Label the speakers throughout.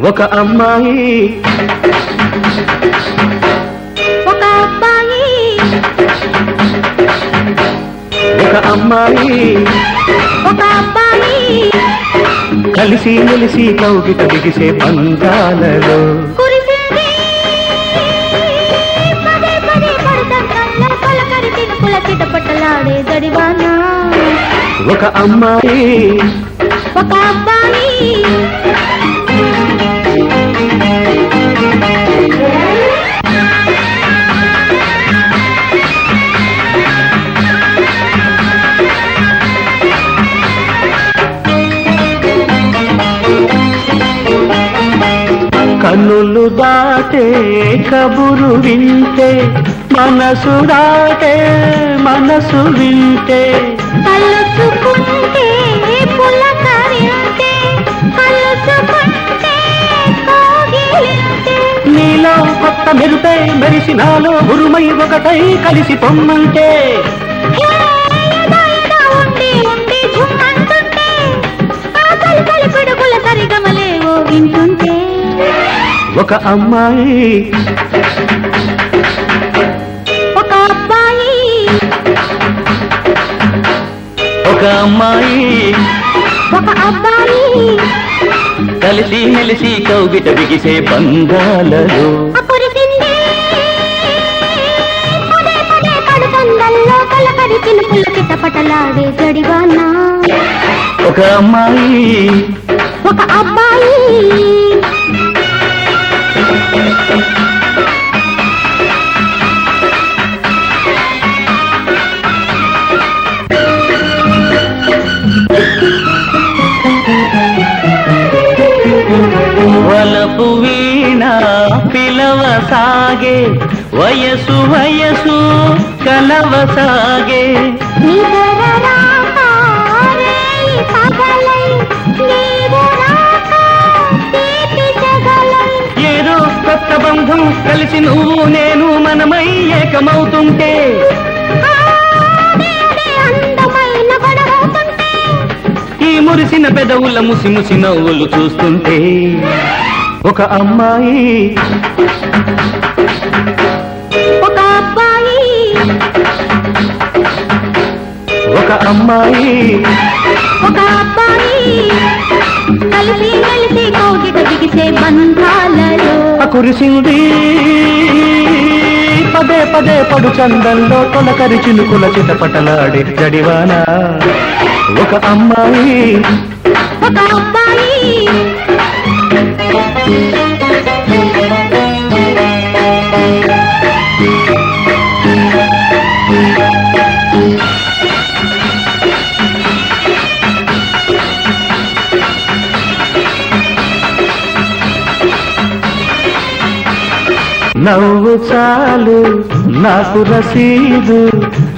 Speaker 1: ఒక అమ్మాయి.
Speaker 2: ఒక అబ్బాయి
Speaker 1: ఒక అమ్మాయి.
Speaker 2: ఒక అబ్బాయి
Speaker 1: కలిసి మెలిసి కౌగిట బిగిసే
Speaker 2: జడివాన
Speaker 1: ఒక అమ్మాయి.
Speaker 2: ఒక అబ్బాయి.
Speaker 1: కన్నులు దాటే కబురు వింటే మనసు దాటే మనసు వింటే.
Speaker 2: కలుసుకుంటే పులకరింటే కలుసుకుంటే కోగిలింటే
Speaker 1: నీలో కొత్త మెరుపై మెరిసి నాలో ఉరుమై ఒకటై కలిసి పొమ్మంటే. ఒక అమ్మాయి.
Speaker 2: ఒక అబ్బాయి.
Speaker 1: ఒక అమ్మాయి.
Speaker 2: ఒక అబ్బాయి.
Speaker 1: కలిసి మెలిసి కౌగిట బిగిసే
Speaker 2: చినుకుల చిటపటలాడే జడివాన.
Speaker 1: ఒక అమ్మాయి.
Speaker 2: ఒక అబ్బాయి.
Speaker 1: సాగే. వయసు
Speaker 2: తీపి జగలై.
Speaker 1: ఏదో కొత్త బంధం కలిసి నువ్వు నేను మనమై ఏకమవుతుంటే. ఈ మురిసిన పెదవుల ముసి ముసి నవ్వులు చూస్తుంటే. ఒక అమ్మాయి అమ్మాయి
Speaker 2: ఒక అబ్బాయి కలిసి కలిసి కోగిట బిగిసే బంధాలలో.
Speaker 1: కురిసింది. పదే పదే పడు చందంలో తొలకరి చినుకుల చిటపటలాడే జడివాన. ఒక అమ్మాయి.
Speaker 2: ఒక అబ్బాయి.
Speaker 1: నవ్వు చాలు నాకు రసీదు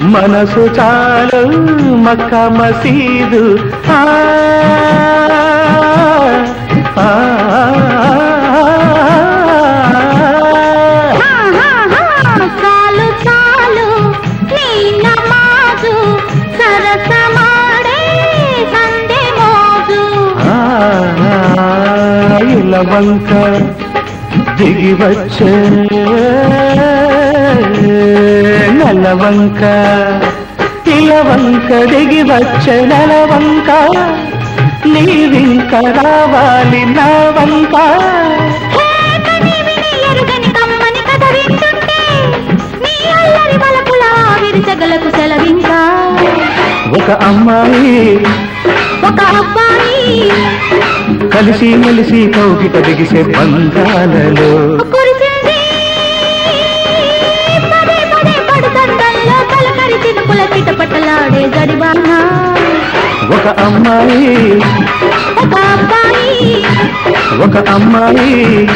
Speaker 1: మనసు చాలు మక్క మసీదు. ఆ, ఆ,
Speaker 2: ఆహాహా, చాలు
Speaker 1: నలవంక ఇలవంక దిగి వచ్చే నలవంక నీవింక రావాలి నా వంక ఒక అమ్మాయి
Speaker 2: ఒక అబ్బాయి
Speaker 1: కలిసి మెలిసి కౌగిట దిగిసే బంధాలలో
Speaker 2: జడివాన
Speaker 1: ఒక అమ్మాయి.
Speaker 2: ఒక అబ్బాయి.
Speaker 1: ఒక అమ్మాయి.